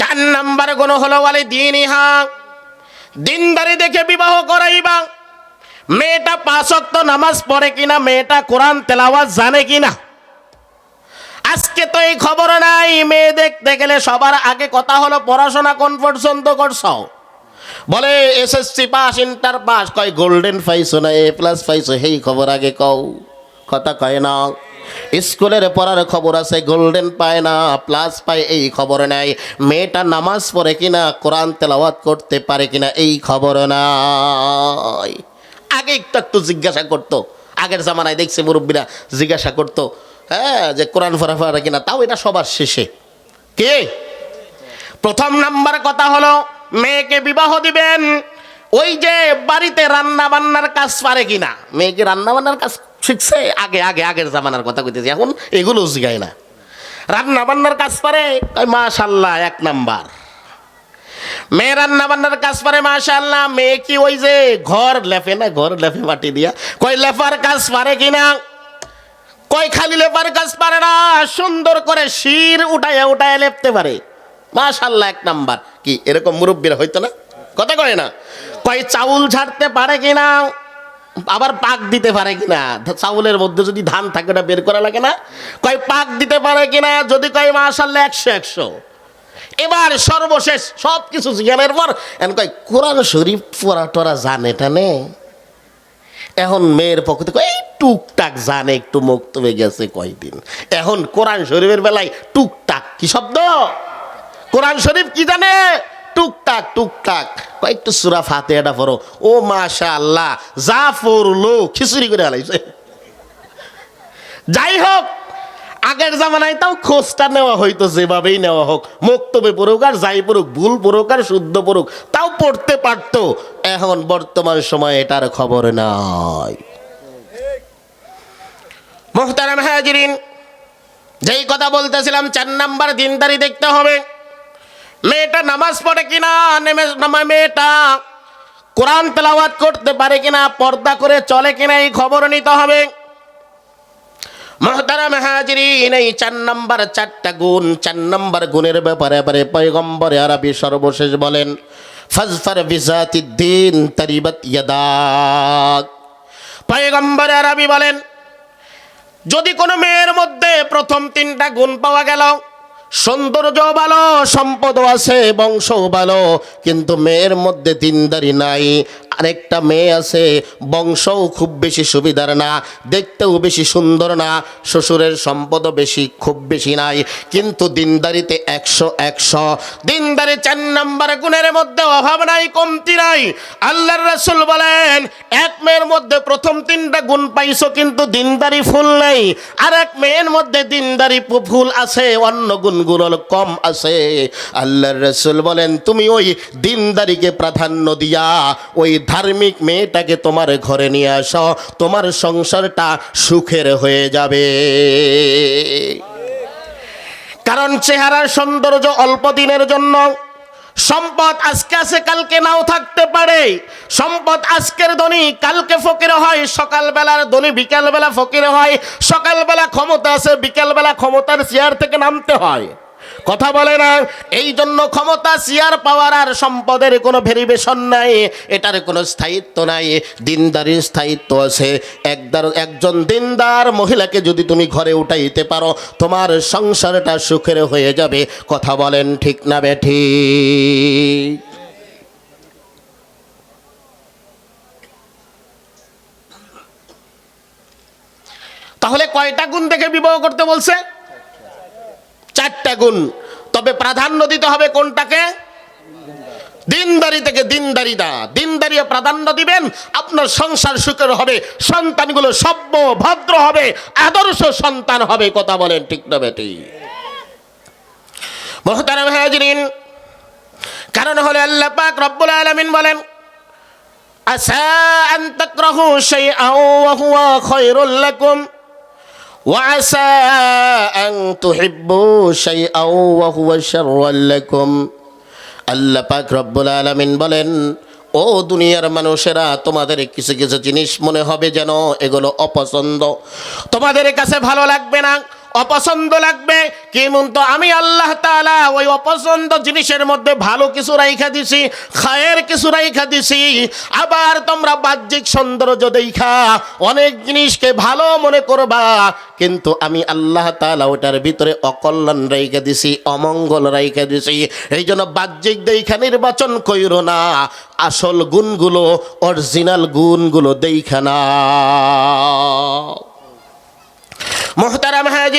চার নাম্বার গুণ হলো বলে দিন ইহা দিনদারি দেখে বিবাহ করাইবা। মেয়েটা পাঁচক্ত নামাজ পড়ে কিনা, মেয়েটা কোরআন তেলাওয়াত জানে কিনা? আজকে তো এই খবর নাই, মেয়ে দেখতে গেলে সবার আগে কথা হলো, পড়াশোনা কোন পর্যন্ত করছ? বলে এসএসসি পাস ইন্টার পাস, কয় গোল্ডেন পাইছো না এ প্লাস পাইছো সেই খবর আগে কও। কথা কয় না। স্কুলের পড়ার খবর আছে গোল্ডেন পায় না প্লাস পায় এই খবর নাই। মেয়েটা নামাজ পড়ে কিনা, কোরআন তেলাওয়াত করতে পারে কিনা, এই খবর নাই। আগে একটু একটু জিজ্ঞাসা করতো। আগের জামানায় দেখছে মুরব্বীরা জিজ্ঞাসা করতো হ্যাঁ যে কোরআন ফরা ফরা কিনা, তাও এটা সবার শেষে। কে? প্রথম নাম্বার কথা হলো, মেয়েকে বিবাহ দিবেন, ওই যে বাড়িতে রান্না বান্নার কাজ পারে কিনা। মেয়েকে রান্না বান্নার কাজ শিখছে আগে আগে, আগের জামানার কথা কইতেছি, এখন এগুলো শিখায় না। রান্না বান্নার কাজ পারে মাশাল্লাহ, এক নাম্বার। মেয়ে রান্না বান্নার কাজ পারে, মাশাল্লাহ, মেয়ে কি ওই যে ঘর লেফে না, ঘর লেফে মাটি দিয়া, কই লেফার কাজ পারে কিনা? কয় খালি লেপার কাজ পারে না, সুন্দর করে শির উঠাইয়া উঠাইয়া লেপতে পারে। মাশাল্লাহ, এক নাম্বার। কি, এরকম মুরব্বীরা হইতো না? কথা কয় না। কয় চাউল ঝাড়তে পারে কিনা? আবার পাক দিতে পারে কিনা? চাউলের মধ্যে যদি ধান থাকে ওটা বের করা লাগে না? কয়, পাক দিতে পারে কিনা? যদি কয় মাশাল্লাহ একশো একশো। এবার সর্বশেষ সব কিছু জিজ্ঞানের পর এখন কয়, কোরআন শরীফ পড়া টরা জানে টানে? এখন মেয়ের পক্ষ থেকে এই টুকটাক জানে, একটু মুক্ত হয়ে গেছে কয়দিন। এখন কোরআন শরীফের বেলায় টুকটাক কি শব্দ? কোরআন শরীফ কি জানে? টুকটাক টুকটাক। কয়েকটু সুরা ফাতে এটা পড়ো। ও মাশা আল্লাহ যা পড়ল, খিচুড়ি করে হালাইছে যাই হোক, আগের জামানায় তাও খোঁজটা নেওয়া হইতো, যেভাবেই নেওয়া হোক। মুক্তবে পড়ুক আর যাই পড়ুক, ভুল পড়ুক আর শুদ্ধ পড়ুক, তাও পড়তে পারতো। এখন বর্তমান সময়ে এটার খবর নাই। মোহতারাম হাজিরিন, যেই কথা বলতেছিলাম, চার নাম্বার দিনদারি দেখতে হবে। মেয়েটা নামাজ পড়ে কিনা, নেমে মেয়েটা, কোরআন তেলাওয়াত করতে পারে কিনা, পর্দা করে চলে কিনা, এই খবর নিতে হবে। মহতারাম হাজরিন, এই চার নম্বর, চারটা গুণ, চার নম্বর গুণের ব্যাপারে ব্যাপারে পয়গম্বরে আরবি সর্বশেষ বলেন, ফজফর বিজাতিদ্দিন তারিবাত ইয়াদাক পয়গম্বর আরবি বলেন, যদি কোনো মেয়ের মধ্যে প্রথম তিনটা গুণ পাওয়া গেল সৌন্দর্য ভালো সম্পদও আছে বংশও ভালো কিন্তু মেয়ের মধ্যে দিনদারি নাই। আরেকটা মেয়ে আছে, বংশও খুব বেশি সুবিধার না, দেখতেও বেশি সুন্দর না, শ্বশুরের সম্পদও বেশি, খুব বেশি নাই। কিন্তু দিনদারিতে একশো একশো, দিনদারি চার নম্বর গুণের মধ্যে অভাব নাই, কমতি নাই। আল্লাহর রসুল বলেন, এক মেয়ের মধ্যে প্রথম তিনটা গুণ পাইছো, কিন্তু দিনদারি ফুল নেই। আর এক মেয়ের মধ্যে দিনদারি ফুল আছে, অন্য গুণগুলো কম আছে। আল্লাহর রসুল বলেন, তুমি ওই দিনদারিকে প্রাধান্য দিয়া, ওই ধার্মিক মেয়েটাকে তোমার ঘরে নিয়ে আসো, তোমার সংসারটা সুখের হয়ে যাবে। কারণ চেহারার সৌন্দর্য অল্প দিনের জন্য। সম্পদ আজকে আছে, কালকে নাও থাকতে পারে। সম্পদ আজকের ধনী, কালকে ফকির হয়, সকালবেলার ধনী, বিকালবেলা ফকির হয়, সকালবেলা ক্ষমতা আছে, বিকালবেলা ক্ষমতার চেয়ার থেকে নামতে হয়। কথা বলে না, এই জন্য ক্ষমতা চেয়ার পাওয়ার আর সম্পদের কোনো ভেরিবেশন নাই, এটার কোনো স্থায়িত্ব নাই, দিনদারির স্থায়িত্ব আছে। একদার, একজন দিনদার মহিলাকে যদি তুমি ঘরে উঠাইতে পারো, তোমার সংসারটা সুখের হয়ে যাবে। কথা বলেন ঠিক না বেঠি? তাহলে কয়টা গুণ দেখে বিবাহ করতে বলছে? চারটা গুণ। তবে প্রাধান্য দিতে হবে কোনটাকে? দিনদারি থেকে দিনদারিদা। দিনদারিয়ে প্রাধান্য দিবেন, আপনার সংসার সুখের হবে, সন্তানগুলো সভ্য ভদ্র হবে, আদর্শ সন্তান হবে, কথা বলেন ঠিক না বেটি? মোহতারাম হাজরিন, কারণ হলো আল্লাহ পাক রব্বুল আলামিন বলেন আসা আন তাকরাহু শাইআন ওয়া হুয়া খায়রুল وعسى أن تحبوا شيئا وهو شر لكم আল্লাহ পাক রব্বুল আলামিন বলেন ও দুনিয়ার মানুষেরা তোমাদের কিছু কিছু জিনিস মনে হবে যেন এগুলো অপছন্দ তোমাদের কাছে ভালো লাগবে না অপছন্দ লাগবে। কিন্তু আমি আল্লাহ তাআলা ওই অপছন্দ জিনিসের মধ্যে ভালো কিছু রাইখা দিছি, খায়ের কিছু রাইখা দিছি। আবার তোমরা বাহ্যিক সৌন্দর্য দেখা অনেক জিনিসকে ভালো মনে করবা। কিন্তু আমি আল্লাহ তাআলা ওটার ভিতরে অকল্যাণ রাইখা দিছি, অমঙ্গল রাইখা দিছি। এই জন্য বাহ্যিক দেখা নির্বাচন কইরো না। আসল গুণগুলো অরিজিনাল গুণগুলো দেখা না।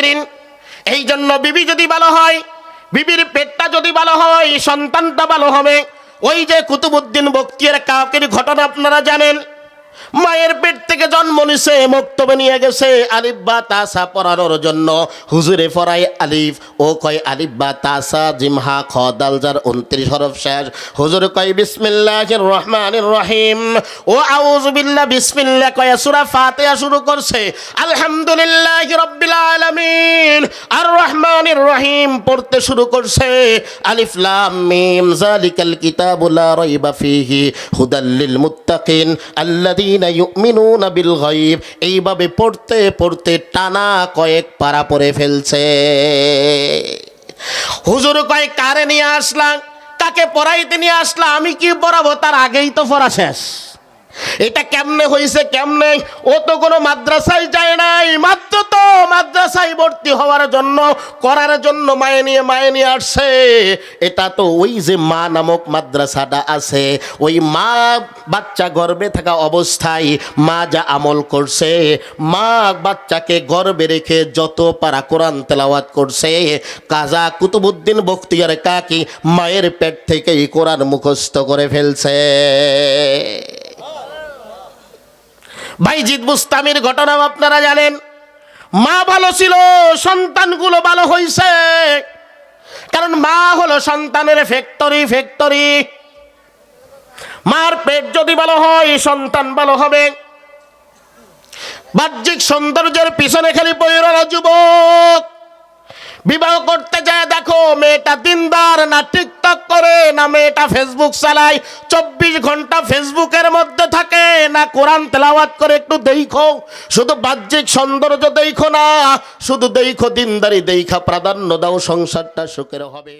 হাজিরিন এই জন্য বিবি যদি ভালো হয়, বিবির পেটটা যদি ভালো হয়, সন্তানটা ভালো হবে। ওই যে কুতুবুদ্দিন বক্তিয়ার কাউকের ঘটনা আপনারা জানেন মায়ের পেট থেকে জন্ম নিছে, মক্তবে নিয়ে গেছে। আলিফ বা তাসা পড়ানোর জন্য হুজুরে ফরাই আলিফ, ও কয় আলিফ বা তাসা, জিমহা, খ, দালজার উনত্রিশ হরফ শেষ। হুজুর কয়, বিসমিল্লাহির রহমানির রহিম। ও আউযু বিল্লাহ, বিসমিল্লাহ কয় সূরা ফাতিহা শুরু করছে। আলহামদুলিল্লাহি রাব্বিল আলামিন। আর রহমানির রহিম পড়তে শুরু করছে। আলিফ, লাম, মিম, যালিকাল কিতাবু লা রাইবা ফিহি, হুদাল লিল মুত্তাকিন এইভাবে পড়তে পড়তে টানা কয়েক পারা পড়ে ফেলছে। হুজুর কয়েক কারে নিয়ে আসলাম? তাকে পড়াইতে নিয়ে আসলাম? আমি কি পড়াবো? তার আগেই তো পড়া শেষ। এটা কেমনে হয়েছে কেমনে? ও তো কোনো মাদ্রাসায় যায় নাই, মাত্র তো মাদ্রাসায় ভর্তি হওয়ার জন্য, করার জন্য মায়ে নিয়ে মায়ে নিয়ে আসছে। এটা তো ওই যে মা নামক মাদ্রাসাটা আছে, ওই মা বাচ্চা গর্ভে থাকা অবস্থায় মা যা আমল করছে, মা বাচ্চাকে গর্বে রেখে যত পারা কোরআন তেলাওয়াত করছে, কাজা কুতুবুদ্দিন বখতিয়ার কাকি মায়ের পেট থেকেই কোরআন মুখস্থ করে ফেলছে। ভাইজিৎ বুস্তামির ঘটনা আপনারা জানেন। মা ভালো ছিল, সন্তানগুলো ভালো হয়েছে কারণ মা হলো সন্তানের ফ্যাক্টরি ফ্যাক্টরি মার পেট যদি ভালো হয়, সন্তান ভালো হবে। বাহ্যিক সৌন্দর্যের পিছনে খালি পৈরা যুবক। বিবাহ করতে যায়, দেখো, মেয়েটা দিনদার না টিকটক করে, না মেয়েটা ফেসবুক চালায়। চব্বিশ ঘণ্টা ফেসবুকের মধ্যে থাকে, না কোরআন তেলাওয়াত করে, একটু দেখো। শুধু বাহ্যিক সৌন্দর্য দেখো না, শুধু দেখো, দিনদারি দেখা প্রাধান্য দাও, সংসারটা সুখের হবে।